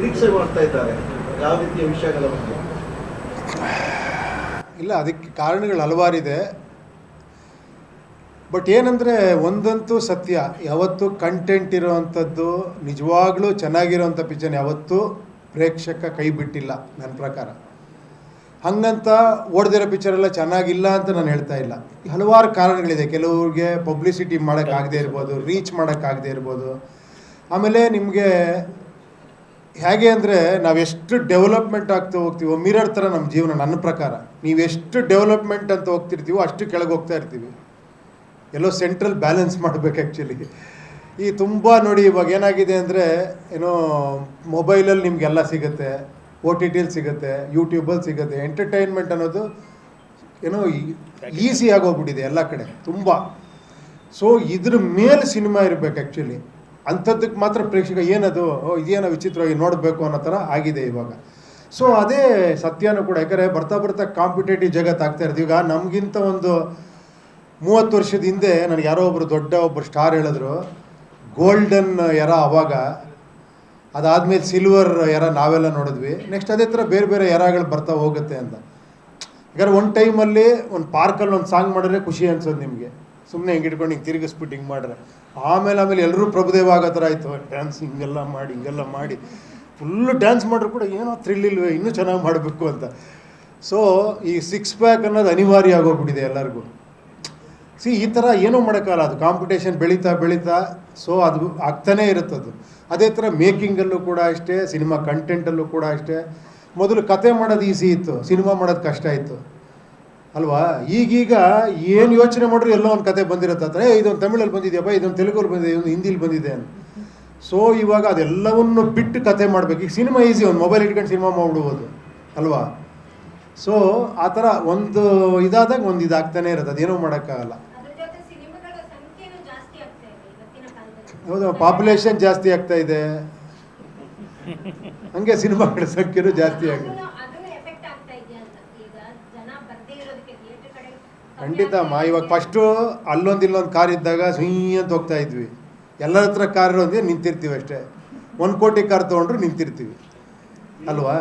ನಿರೀಕ್ಷೆ ಮಾಡ್ತಾ ಇದ್ದಾರೆ. ಯಾವ ರೀತಿಯ ವಿಷಯಗಳ ಬಗ್ಗೆ? ಇಲ್ಲ, ಅದಕ್ಕೆ ಕಾರಣಗಳು ಹಲವಾರಿದೆ. ಬಟ್ ಏನಂದರೆ, ಒಂದಂತೂ ಸತ್ಯ. ಯಾವತ್ತೂ ಕಂಟೆಂಟ್ ಇರೋವಂಥದ್ದು ನಿಜವಾಗ್ಲೂ ಚೆನ್ನಾಗಿರೋವಂಥ ಪಿಕ್ಚರ್ ಯಾವತ್ತೂ ಪ್ರೇಕ್ಷಕ ಕೈ ಬಿಟ್ಟಿಲ್ಲ, ನನ್ನ ಪ್ರಕಾರ. ಹಂಗಂತ ಓಡ್ದಿರೋ ಪಿಕ್ಚರೆಲ್ಲ ಚೆನ್ನಾಗಿಲ್ಲ ಅಂತ ನಾನು ಹೇಳ್ತಾ ಇಲ್ಲ. ಹಲವಾರು ಕಾರಣಗಳಿದೆ. ಕೆಲವ್ರಿಗೆ ಪಬ್ಲಿಸಿಟಿ ಮಾಡೋಕ್ಕಾಗದೇ ಇರ್ಬೋದು ರೀಚ್ ಮಾಡೋಕ್ಕಾಗದೇ ಇರ್ಬೋದು. ಆಮೇಲೆ ನಿಮಗೆ ಹೇಗೆ ಅಂದರೆ ನಾವೆಷ್ಟು ಡೆವಲಪ್ಮೆಂಟ್ ಆಗ್ತಾ ಹೋಗ್ತೀವೋ, ಮಿರರ್ ಥರ ನಮ್ಮ ಜೀವನ ನನ್ನ ಪ್ರಕಾರ. ನೀವೆಷ್ಟು ಡೆವಲಪ್ಮೆಂಟ್ ಅಂತ ಹೋಗ್ತಿರ್ತೀವೋ ಅಷ್ಟು ಕೆಳಗೆ ಹೋಗ್ತಾ ಇರ್ತೀವಿ. ಎಲ್ಲೋ ಸೆಂಟ್ರಲ್ ಬ್ಯಾಲೆನ್ಸ್ ಮಾಡಬೇಕು ಆ್ಯಕ್ಚುಲಿ ಈ ತುಂಬ ನೋಡಿ ಇವಾಗ ಏನಾಗಿದೆ ಅಂದರೆ, ಏನೋ ಮೊಬೈಲಲ್ಲಿ ನಿಮಗೆಲ್ಲ ಸಿಗುತ್ತೆ ಓ ಟಿ ಟಿಲಿ ಸಿಗುತ್ತೆ ಯೂಟ್ಯೂಬಲ್ಲಿ ಸಿಗುತ್ತೆ, ಎಂಟರ್ಟೈನ್ಮೆಂಟ್ ಅನ್ನೋದು ಏನೋ ಈಸಿ ಆಗೋಗ್ಬಿಟ್ಟಿದೆ ಎಲ್ಲ ಕಡೆ ತುಂಬ. ಸೊ ಇದ್ರ ಮೇಲೆ ಸಿನಿಮಾ ಇರಬೇಕು ಆ್ಯಕ್ಚುಲಿ ಅಂಥದ್ದಕ್ಕೆ ಮಾತ್ರ ಪ್ರೇಕ್ಷಕ ಏನದು? ಇದೇನೋ ವಿಚಿತ್ರವಾಗಿ ನೋಡಬೇಕು ಅನ್ನೋ ಥರ ಆಗಿದೆ ಇವಾಗ. ಸೊ ಅದೇ ಸತ್ಯನೂ ಕೂಡ, ಯಾಕಂದರೆ ಬರ್ತಾ ಬರ್ತಾ ಕಾಂಪಿಟೇಟಿವ್ ಜಗತ್ತು ಆಗ್ತಾ ಇರೋದು. ಈಗ ನಮಗಿಂತ ಒಂದು ಮೂವತ್ತು ವರ್ಷದ ಹಿಂದೆ ನನಗೆ ಯಾರೋ ಒಬ್ಬರು ದೊಡ್ಡ ಒಬ್ಬರು ಸ್ಟಾರ್ ಹೇಳಿದ್ರು ಗೋಲ್ಡನ್ ಎರ ಅವಾಗ. ಅದಾದಮೇಲೆ ಸಿಲ್ವರ್ ಎರ ನಾವೆಲ್ಲ ನೋಡಿದ್ವಿ. ನೆಕ್ಸ್ಟ್ ಅದೇ ಥರ ಬೇರೆ ಬೇರೆ ಎರಗಳು ಬರ್ತಾ ಹೋಗುತ್ತೆ ಅಂತ. ಯಾಕಂದ್ರೆ ಒಂದು ಟೈಮಲ್ಲಿ ಒಂದು ಪಾರ್ಕಲ್ಲಿ ಒಂದು ಸಾಂಗ್ ಮಾಡಿದ್ರೆ ಖುಷಿ ಅನ್ಸೋದು ನಿಮಗೆ. ಸುಮ್ಮನೆ ಹಿಂಗೆ ಇಟ್ಕೊಂಡು ಹಿಂಗೆ ತಿರುಗಿಸ್ಬಿಟ್ಟು ಹಿಂಗೆ ಮಾಡ್ರೆ. ಆಮೇಲೆ ಆಮೇಲೆ ಎಲ್ಲರೂ ಪ್ರಭುದೇವ ಆಗೋ ಥರ ಆಯಿತು. ಡ್ಯಾನ್ಸ್ ಹಿಂಗೆಲ್ಲ ಮಾಡಿ ಹಿಂಗೆಲ್ಲ ಮಾಡಿ. ಫುಲ್ಲು ಡ್ಯಾನ್ಸ್ ಮಾಡಿದ್ರು ಕೂಡ ಏನೋ ಥ್ರಿಲ್ ಇಲ್ವೇ, ಇನ್ನೂ ಚೆನ್ನಾಗಿ ಮಾಡಬೇಕು ಅಂತ. ಸೊ ಈ ಸಿಕ್ಸ್ ಪ್ಯಾಕ್ ಅನ್ನೋದು ಅನಿವಾರ್ಯ ಆಗೋಗ್ಬಿಟ್ಟಿದೆ ಎಲ್ಲರಿಗೂ. ಸಿ ಈ ಥರ ಏನೂ ಮಾಡೋಕ್ಕಲ್ಲ ಅದು ಕಾಂಪಿಟೇಷನ್ ಬೆಳೀತಾ ಬೆಳೀತಾ ಸೊ ಅದು ಆಗ್ತಾನೇ ಇರುತ್ತದು. ಅದೇ ಥರ ಮೇಕಿಂಗಲ್ಲೂ ಕೂಡ ಅಷ್ಟೇ ಸಿನಿಮಾ ಕಂಟೆಂಟಲ್ಲೂ ಕೂಡ ಅಷ್ಟೇ. ಮೊದಲು ಕತೆ ಮಾಡೋದು ಈಸಿ ಇತ್ತು. ಸಿನಿಮಾ ಮಾಡೋದು ಕಷ್ಟ ಇತ್ತು. ಅಲ್ವಾ? ಈಗೀಗ ಏನು ಯೋಚನೆ ಮಾಡಿದ್ರು ಎಲ್ಲೋ ಒಂದು ಕತೆ ಬಂದಿರುತ್ತೆ ಅಂದರೆ ಏ ಇದೊಂದು ತಮಿಳಲ್ಲಿ ಬಂದಿದೆಯಪ್ಪ ಇದೊಂದು ತೆಲುಗಲ್ಲಿ ಬಂದಿದೆ ಇದೊಂದು ಹಿಂದಿಲಿ ಬಂದಿದೆ ಅಂತ. ಸೊ ಇವಾಗ ಅದೆಲ್ಲವನ್ನು ಬಿಟ್ಟು ಕತೆ ಮಾಡಬೇಕು. ಈಗ ಸಿನಿಮಾ ಈಸಿ ಒಂದು ಮೊಬೈಲ್ ಇಟ್ಕೊಂಡು ಸಿನಿಮಾ ಮಾಡ್ಬಿಡ್ಬೋದು ಅಲ್ವಾ? ಸೊ ಆ ಥರ ಒಂದು ಇದಾದಾಗ ಒಂದು ಇದಾಗ್ತಾನೆ ಇರುತ್ತೆ ಅದೇನೂ ಮಾಡೋಕ್ಕಾಗಲ್ಲ. ಹೌದು ಪಾಪ್ಯುಲೇಷನ್ ಜಾಸ್ತಿ ಆಗ್ತಾ ಇದೆ. ಹಂಗೆ ಸಿನಿಮಾಗಳ ಸಂಖ್ಯೆನೂ ಜಾಸ್ತಿ ಆಗಿದೆ ಇದೆ. ಇವಾಗ ಫಸ್ಟು ಅಲ್ಲೊಂದು ಇಲ್ಲೊಂದು ಕಾರ್ ಇದ್ದಾಗ ಸುಯ್ ಅಂತ ಹೋಗ್ತಾ ಇದ್ವಿ. ಎಲ್ಲರ ಹತ್ರ ಕಾರ್ ಇರೋದೇ ನಿಂತಿರ್ತೀವಿ ಅಷ್ಟೇ. ಒಂದು ಕೋಟಿ ಕಾರ್ ತೊಗೊಂಡ್ರು ನಿಂತಿರ್ತೀವಿ. ಅಲ್ವಾ?